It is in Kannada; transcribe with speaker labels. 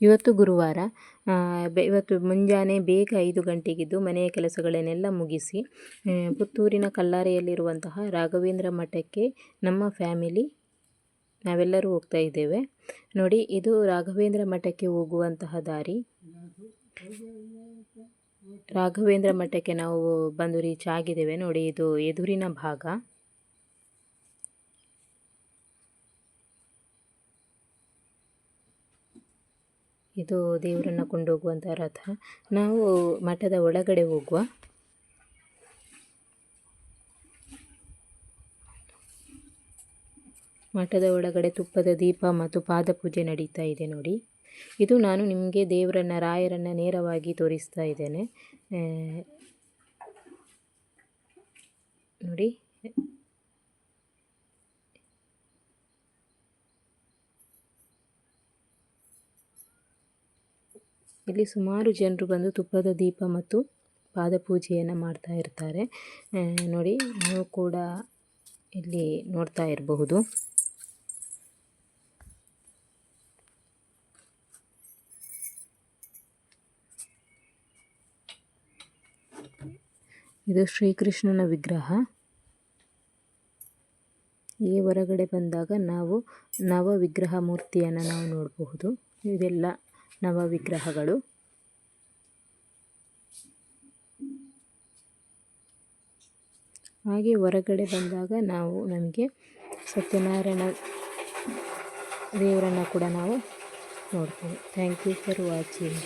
Speaker 1: ಇವತ್ತು ಗುರುವಾರ ಇವತ್ತು ಮುಂಜಾನೆ ಬೇಗ ಐದು ಗಂಟೆಗಿದ್ದು ಮನೆಯ ಕೆಲಸಗಳನ್ನೆಲ್ಲ ಮುಗಿಸಿ ಪುತ್ತೂರಿನ ಕಲ್ಲಾರೆಯಲ್ಲಿರುವಂತಹ ರಾಘವೇಂದ್ರ ಮಠಕ್ಕೆ ನಮ್ಮ ಫ್ಯಾಮಿಲಿ, ನಾವೆಲ್ಲರೂ ಹೋಗ್ತಾ ಇದ್ದೇವೆ. ನೋಡಿ, ಇದು ರಾಘವೇಂದ್ರ ಮಠಕ್ಕೆ ಹೋಗುವಂತಹ ದಾರಿ. ರಾಘವೇಂದ್ರ ಮಠಕ್ಕೆ ನಾವು ಬಂದು ರೀಚ್ ಆಗಿದ್ದೇವೆ. ನೋಡಿ, ಇದು ಎದುರಿನ ಭಾಗ. ಇದು ದೇವರನ್ನು ಕೊಂಡೋಗುವಂಥ ರಥ. ನಾವು ಮಠದ ಒಳಗಡೆ ಹೋಗುವ. ಮಠದ ಒಳಗಡೆ ತುಪ್ಪದ ದೀಪ ಮತ್ತು ಪಾದಪೂಜೆ ನಡೀತಾ ಇದೆ ನೋಡಿ. ಇದು ನಾನು ನಿಮಗೆ ದೇವರನ್ನ, ರಾಯರನ್ನ ನೇರವಾಗಿ ತೋರಿಸ್ತಾ ಇದ್ದೇನೆ. ನೋಡಿ. ಇಲ್ಲಿ ಸುಮಾರು ಜನರು ಬಂದು ತುಪ್ಪದ ದೀಪ ಮತ್ತು ಪಾದಪೂಜೆಯನ್ನು ಮಾಡ್ತಾ ಇರ್ತಾರೆ. ನೋಡಿ, ನೀವು ಕೂಡ ಇಲ್ಲಿ ನೋಡ್ತಾ ಇರಬಹುದು. ಇದು ಶ್ರೀಕೃಷ್ಣನ ವಿಗ್ರಹ. ಈ ಹೊರಗಡೆ ಬಂದಾಗ ನಾವು ನವ ವಿಗ್ರಹ ಮೂರ್ತಿಯನ್ನು ನಾವು ನೋಡಬಹುದು. ಇದೆಲ್ಲ ನವ ವಿಗ್ರಹಗಳು. ಹಾಗೆ ಹೊರಗಡೆ ಬಂದಾಗ ನಾವು ನಮಗೆ ಸತ್ಯನಾರಾಯಣ ದೇವರನ್ನು ಕೂಡ ನಾವು ನೋಡ್ತೀವಿ. Thank you for watching